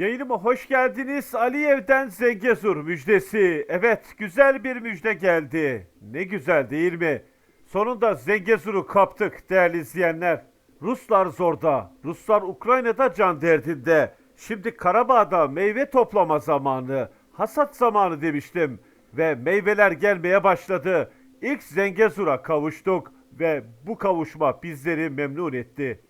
Yayınıma hoş geldiniz. Aliyev'den Zengezur müjdesi. Evet, güzel bir müjde geldi. Ne güzel değil mi? Sonunda Zengezur'u kaptık değerli izleyenler. Ruslar zorda. Ruslar Ukrayna'da can derdinde. Şimdi Karabağ'da meyve toplama zamanı. Hasat zamanı demiştim. Ve meyveler gelmeye başladı. İlk Zengezur'a kavuştuk. Ve bu kavuşma bizleri memnun etti.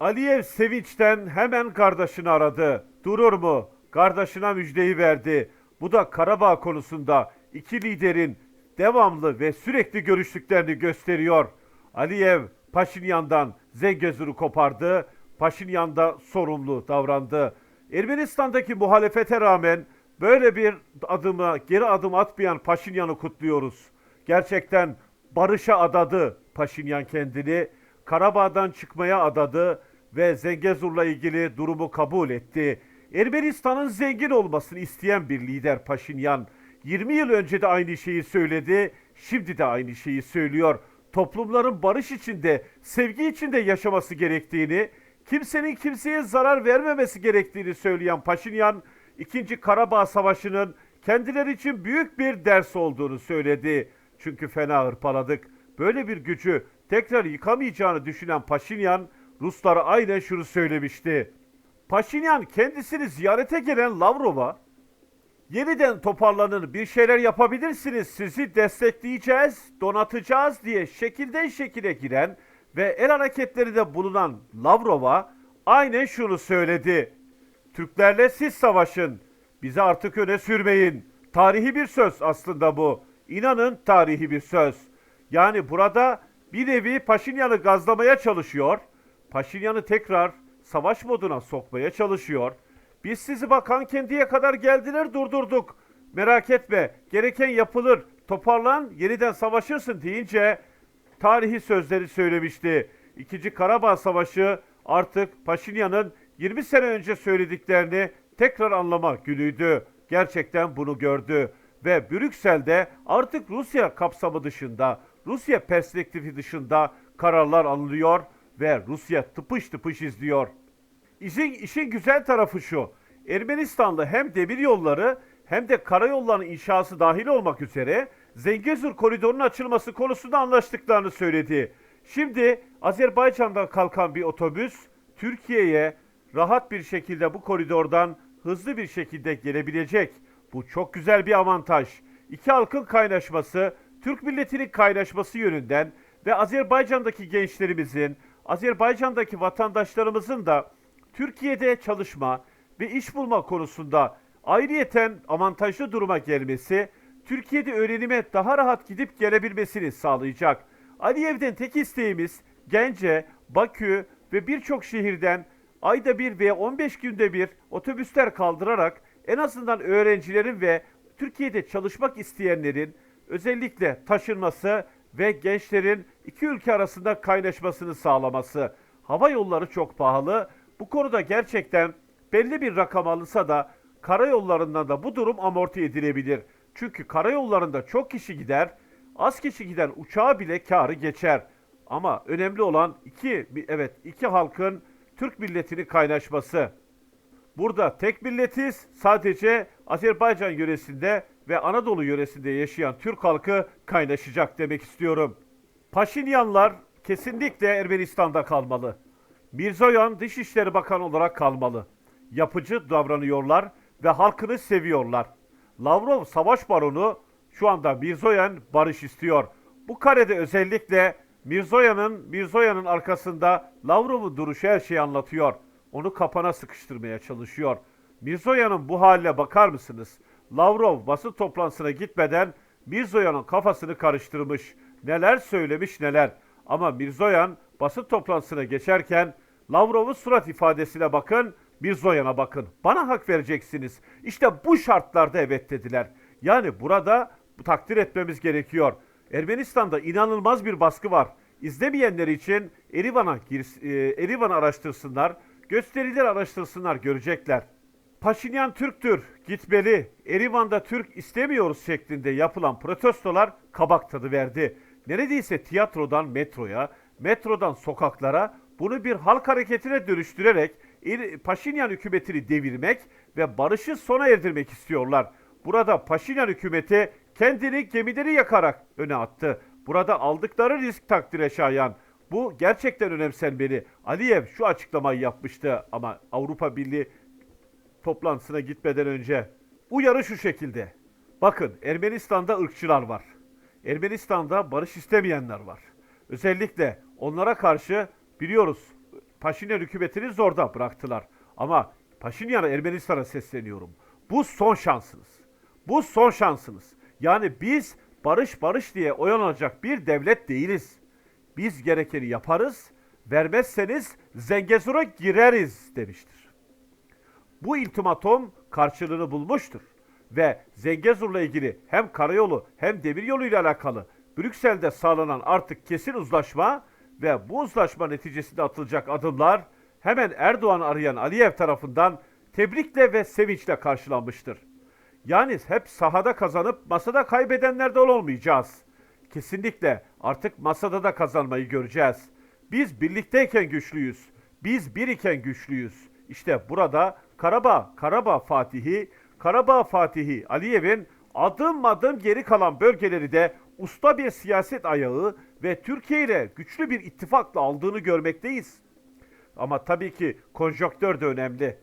Aliyev sevinçten hemen kardeşini aradı. Durur mu? Kardeşine müjdeyi verdi. Bu da Karabağ konusunda iki liderin devamlı ve sürekli görüştüklerini gösteriyor. Aliyev Paşinyan'dan Zengezur'u kopardı. Paşinyan da sorumlu davrandı. Ermenistan'daki muhalefete rağmen böyle bir adıma geri adım atmayan Paşinyan'ı kutluyoruz. Gerçekten barışa adadı Paşinyan kendini. Karabağ'dan çıkmaya adadı ve Zengezur'la ilgili durumu kabul etti. Ermenistan'ın zengin olmasını isteyen bir lider Paşinyan. 20 yıl önce de aynı şeyi söyledi, şimdi de aynı şeyi söylüyor. Toplumların barış içinde, sevgi içinde yaşaması gerektiğini, kimsenin kimseye zarar vermemesi gerektiğini söyleyen Paşinyan, 2. Karabağ Savaşı'nın kendileri için büyük bir ders olduğunu söyledi. Çünkü fena hırpaladık. Böyle bir gücü tekrar yıkamayacağını düşünen Paşinyan, Ruslara aynen şunu söylemişti. Paşinyan kendisini ziyarete gelen Lavrov'a yeniden toparlanın bir şeyler yapabilirsiniz sizi destekleyeceğiz donatacağız diye şekilden şekile giren ve el hareketlerinde bulunan Lavrov'a aynen şunu söyledi. Türklerle siz savaşın. Bizi artık öne sürmeyin. Tarihi bir söz aslında bu. İnanın tarihi bir söz. Yani burada bir nevi Paşinyan'ı gazlamaya çalışıyor. Paşinyan'ı tekrar savaş moduna sokmaya çalışıyor. Biz sizi bakan kendiye kadar geldiler durdurduk. Merak etme gereken yapılır. Toparlan yeniden savaşırsın deyince tarihi sözleri söylemişti. İkinci Karabağ Savaşı artık Paşinyan'ın 20 sene önce söylediklerini tekrar anlama günüydü. Gerçekten bunu gördü ve Brüksel'de artık Rusya kapsamı dışında, Rusya perspektifi dışında kararlar alınıyor ve Rusya tıpış tıpış izliyor. İşin, işin güzel tarafı şu. Ermenistan'da hem demir yolları hem de karayollarının inşası dahil olmak üzere Zengezur koridorunun açılması konusunda anlaştıklarını söyledi. Şimdi Azerbaycan'dan kalkan bir otobüs Türkiye'ye rahat bir şekilde bu koridordan hızlı bir şekilde gelebilecek. Bu çok güzel bir avantaj. İki halkın kaynaşması, Türk milletinin kaynaşması yönünden ve Azerbaycan'daki gençlerimizin, Azerbaycan'daki vatandaşlarımızın da Türkiye'de çalışma ve iş bulma konusunda ayrıyeten avantajlı duruma gelmesi, Türkiye'de öğrenime daha rahat gidip gelebilmesini sağlayacak. Aliyev'den tek isteğimiz Gence, Bakü ve birçok şehirden ayda bir veya 15 günde bir otobüsler kaldırarak en azından öğrencilerin ve Türkiye'de çalışmak isteyenlerin özellikle taşınması ve gençlerin iki ülke arasında kaynaşmasını sağlaması. Hava yolları çok pahalı. Bu konuda gerçekten belli bir rakam alınsa da karayollarından da bu durum amorti edilebilir. Çünkü karayollarında çok kişi gider, az kişi giden uçağa bile karı geçer. Ama önemli olan iki evet iki halkın Türk milletinin kaynaşması. Burada tek milletiz. Sadece Azerbaycan yöresinde ve Anadolu yöresinde yaşayan Türk halkı kaynaşacak demek istiyorum. Paşinyanlar kesinlikle Ermenistan'da kalmalı. Mirzoyan Dışişleri Bakanı olarak kalmalı. Yapıcı davranıyorlar ve halkını seviyorlar. Lavrov savaş baronu şu anda Mirzoyan barış istiyor. Bu karede özellikle Mirzoyan'ın Mirzoyan'ın arkasında Lavrov'un duruşu her şeyi anlatıyor. Onu kapana sıkıştırmaya çalışıyor. Mirzoyan'ın bu haline bakar mısınız? Lavrov basın toplantısına gitmeden Mirzoyan'ın kafasını karıştırmış. Neler söylemiş neler. Ama Mirzoyan basın toplantısına geçerken Lavrov'un surat ifadesine bakın, Mirzoyan'a bakın. Bana hak vereceksiniz. İşte bu şartlarda evet dediler. Yani burada bu takdir etmemiz gerekiyor. Ermenistan'da inanılmaz bir baskı var. İzlemeyenler için Erivan'a e, Erivan'ı araştırsınlar, gösterileri araştırsınlar, görecekler. Paşinyan Türktür, gitmeli. Erivan'da Türk istemiyoruz şeklinde yapılan protestolar kabak tadı verdi. Neredeyse tiyatrodan metroya, metrodan sokaklara bunu bir halk hareketine dönüştürerek Paşinyan hükümetini devirmek ve barışı sona erdirmek istiyorlar. Burada Paşinyan hükümeti kendini gemileri yakarak öne attı. Burada aldıkları risk takdire şayan. Bu gerçekten önemsenmeli. Aliyev şu açıklamayı yapmıştı ama Avrupa Birliği toplantısına gitmeden önce uyarı şu şekilde. Bakın Ermenistan'da ırkçılar var. Ermenistan'da barış istemeyenler var. Özellikle onlara karşı biliyoruz Paşinyan hükümetini zorda bıraktılar. Ama Paşinyan'a Ermenistan'a sesleniyorum. Bu son şansınız. Bu son şansınız. Yani biz barış barış diye oyalanacak bir devlet değiliz. Biz gerekeni yaparız, vermezseniz Zengezur'a gireriz demiştir. Bu iltimatom karşılığını bulmuştur. Ve Zengezur'la ilgili hem karayolu hem demiryolu ile alakalı Brüksel'de sağlanan artık kesin uzlaşma ve bu uzlaşma neticesinde atılacak adımlar hemen Erdoğan'ı arayan Aliyev tarafından tebrikle ve sevinçle karşılanmıştır. Yani hep sahada kazanıp masada kaybedenlerden olmayacağız. Kesinlikle artık masada da kazanmayı göreceğiz. Biz birlikteyken güçlüyüz. Biz bir iken güçlüyüz. İşte burada Karabağ, Karabağ Fatihi, Karabağ Fatihi Aliyev'in adım adım geri kalan bölgeleri de usta bir siyaset ayağı ve Türkiye ile güçlü bir ittifakla aldığını görmekteyiz. Ama tabii ki konjonktör de önemli.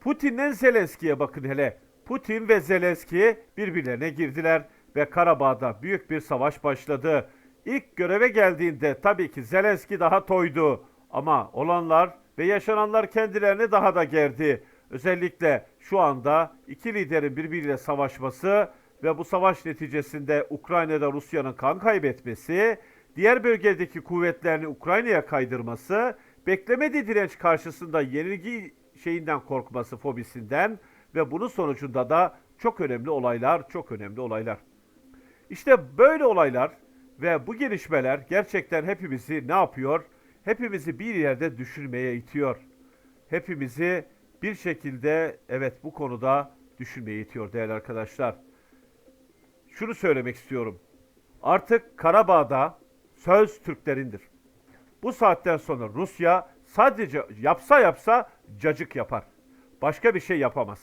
Putin'den Zelenski'ye bakın hele. Putin ve Zelenski birbirlerine girdiler ve Karabağ'da büyük bir savaş başladı. İlk göreve geldiğinde tabii ki Zelenski daha toydu ama olanlar ve yaşananlar kendilerini daha da gerdi. Özellikle şu anda iki liderin birbiriyle savaşması ve bu savaş neticesinde Ukrayna'da Rusya'nın kan kaybetmesi, diğer bölgedeki kuvvetlerini Ukrayna'ya kaydırması, beklemediği direnç karşısında yenilgi şeyinden korkması, fobisinden ve bunun sonucunda da çok önemli olaylar, çok önemli olaylar. İşte böyle olaylar ve bu gelişmeler gerçekten hepimizi ne yapıyor? Hepimizi bir yerde düşünmeye itiyor. Hepimizi bir şekilde evet bu konuda düşünmeye itiyor değerli arkadaşlar. Şunu söylemek istiyorum. Artık Karabağ'da söz Türklerindir. Bu saatten sonra Rusya sadece yapsa yapsa cacık yapar. Başka bir şey yapamaz.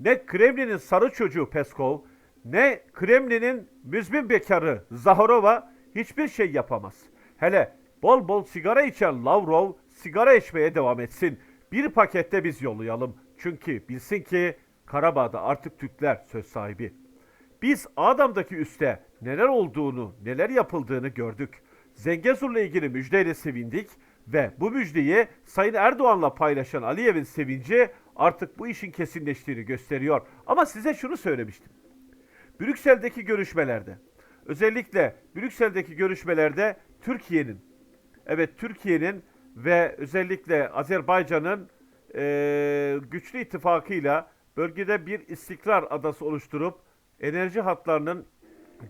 Ne Kremlin'in sarı çocuğu Peskov, ne Kremlin'in müzmin bekarı Zaharova hiçbir şey yapamaz. Hele bol bol sigara içen Lavrov sigara içmeye devam etsin. Bir pakette biz yollayalım. Çünkü bilsin ki Karabağ'da artık Türkler söz sahibi. Biz Adam'daki üste neler olduğunu, neler yapıldığını gördük. Zengezur'la ilgili müjdeyle sevindik ve bu müjdeyi Sayın Erdoğan'la paylaşan Aliyev'in sevinci artık bu işin kesinleştiğini gösteriyor. Ama size şunu söylemiştim. Brüksel'deki görüşmelerde, özellikle Brüksel'deki görüşmelerde Türkiye'nin, evet Türkiye'nin ve özellikle Azerbaycan'ın eee, güçlü ittifakıyla bölgede bir istikrar adası oluşturup enerji hatlarının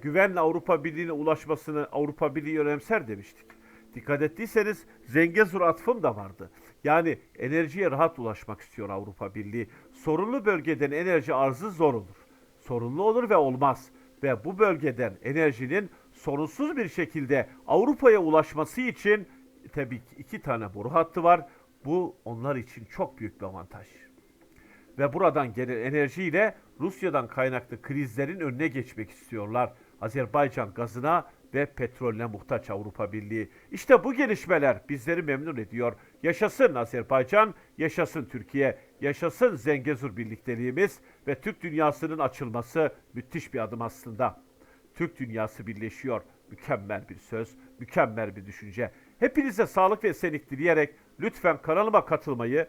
güvenle Avrupa Birliği'ne ulaşmasını Avrupa Birliği önemser demiştik. Dikkat ettiyseniz Zengezur atfım da vardı. Yani enerjiye rahat ulaşmak istiyor Avrupa Birliği. Sorunlu bölgeden enerji arzı zor olur. Sorunlu olur ve olmaz. Ve bu bölgeden enerjinin sorunsuz bir şekilde Avrupa'ya ulaşması için tabii ki iki tane boru hattı var. Bu onlar için çok büyük bir avantaj ve buradan gelen enerjiyle Rusya'dan kaynaklı krizlerin önüne geçmek istiyorlar. Azerbaycan gazına ve petrolüne muhtaç Avrupa Birliği. İşte bu gelişmeler bizleri memnun ediyor. Yaşasın Azerbaycan, yaşasın Türkiye, yaşasın Zengezur birlikteliğimiz ve Türk dünyasının açılması müthiş bir adım aslında. Türk dünyası birleşiyor. Mükemmel bir söz, mükemmel bir düşünce. Hepinize sağlık ve esenlik dileyerek lütfen kanalıma katılmayı,